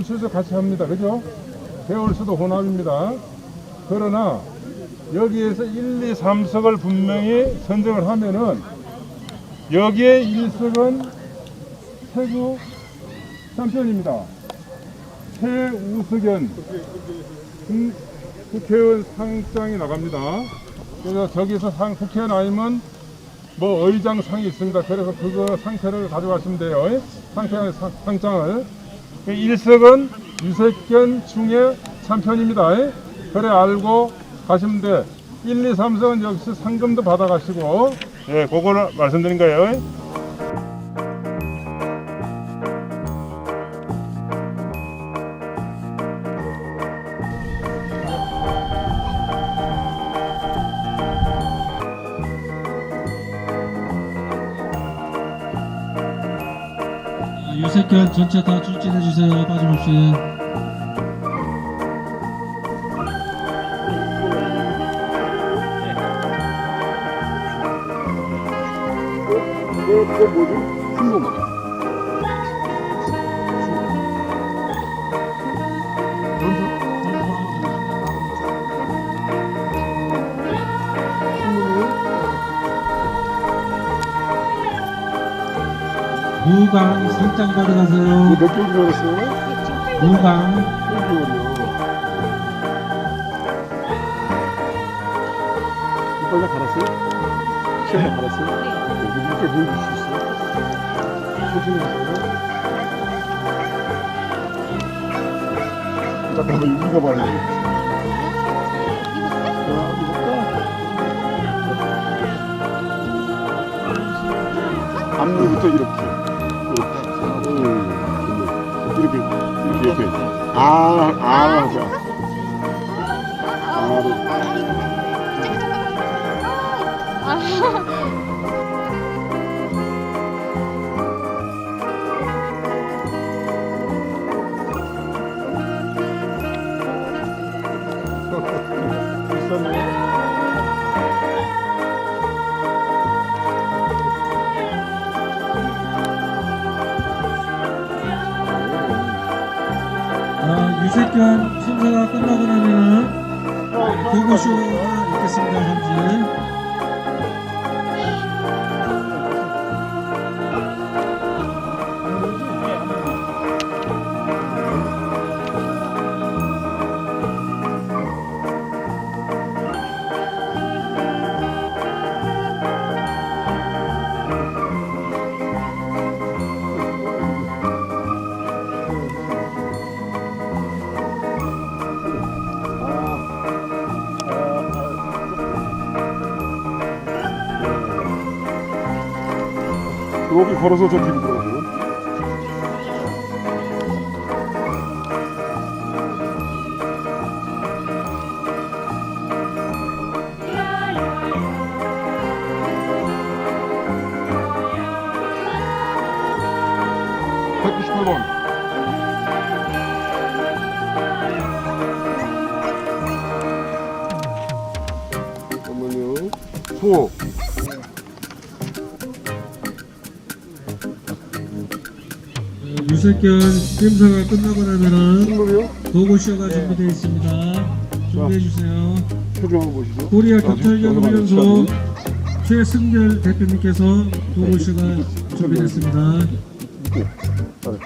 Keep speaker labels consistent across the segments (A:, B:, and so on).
A: 점수도 같이 합니다. 그죠? 배울 수도 혼합입니다. 그러나 여기에서 1, 2, 3석을 분명히 선정을 하면은 여기에 1석은 태국 챔피언입니다. 최우석연 국- 국회의원 상장이 나갑니다. 그래서 저기서 상, 국회의원 아니면 뭐 의장 상이 있습니다. 그래서 그거 상패를 가져가시면 돼요. 상패 상, 상장을. 1석은 유색견 중에 참편입니다. 그래 알고 가시면 돼. 1, 2, 3석은 역시 상금도 받아가시고 예, 그거를 말씀드린 거예요.
B: 유색견 전체 다 출진해 주세요. 빠짐없이.
A: 그거 뭐지? 순금.
B: 무강 상장 받아가세요.
A: 몇 개월 걸었어요?
B: 무강
A: 1개월이요. 이빨 다 갈았어요? 시간 다 갈았어요? 네. 여기 이렇게 보여줄 수 있어요? 천천히 하세요. 잠깐만, 이거 읽어봐야 돼. 앞니부터 이렇게. 이렇게, 이렇게, 이렇게. 아, 아, 자. 아, 비싸
B: 유색견 심사가 끝나고 나면은 고고쇼가 있겠습니다. 현재.
A: 여기 걸어서 저 뒤로 들어가요. 번. 잠깐만요. 소.
B: 유색견 심사가 끝나고 나면은
A: 식물이요?
B: 고고쇼가 준비되어 있습니다. 준비해 주세요.
A: 표정 한번 보시죠.
B: 코리아
A: 여기만
B: 훈련소. 최승결 대표님께서 고고쇼가 준비됐습니다.
A: 이렇게. 아,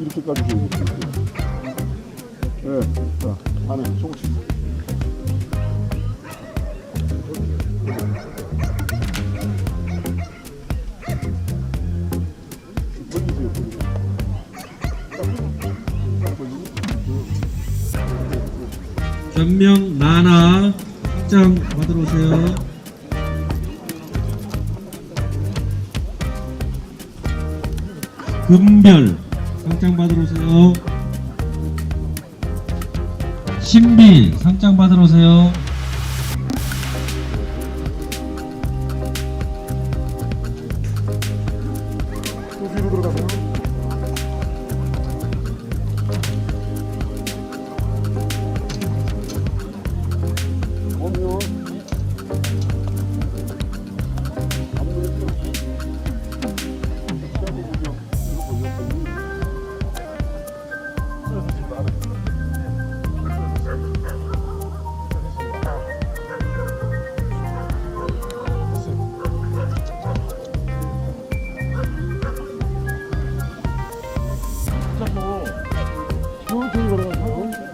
A: 이렇게까지 보이고. 네. 자, 안에 조금
B: 전명 나나 확장 받으러 오세요. 금별 상장 받으러 오세요. 신비 상장 받으러 오세요.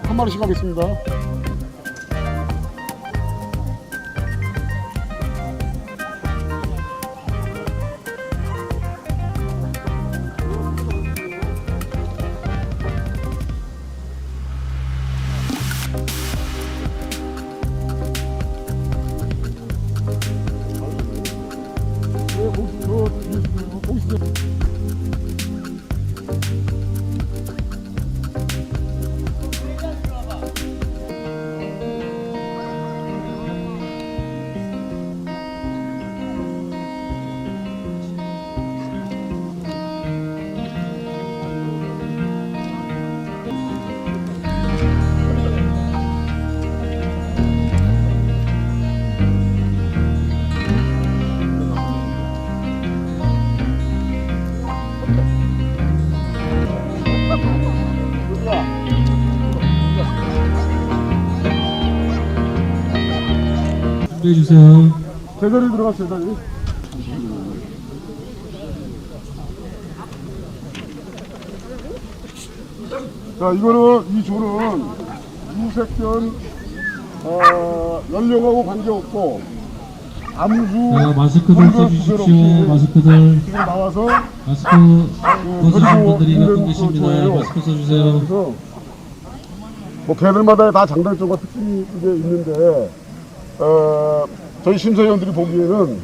A: 한
C: 마리씩 가겠습니다.
B: 준비해 주세요.
C: 제자리 들어가 제자리. 자 이거는 이 줄은 무색견 어, 연령하고 관계없고 암수
B: 자, 마스크들 써주십시오. 마스크들.
C: 지금 나와서
B: 마스크 벗으신 분들이 몇 분 계십니다. 마스크 써주세요.
C: 그래서 뭐 개들마다 다 장단점과 특징이 이제 있는데 어, 저희 심사위원들이 보기에는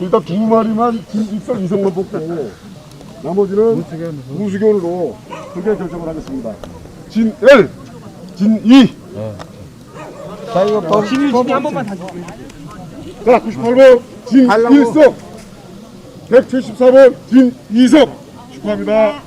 C: 일단 두 마리만 진입성 이성만 뽑고 나머지는 무수견으로 그렇게 결정을 하겠습니다. 진 L, 진 E.
D: 자 이거 법, 법, 한 번만 다시
C: 자 98번 진 일석, 174번 진 이석 축하합니다.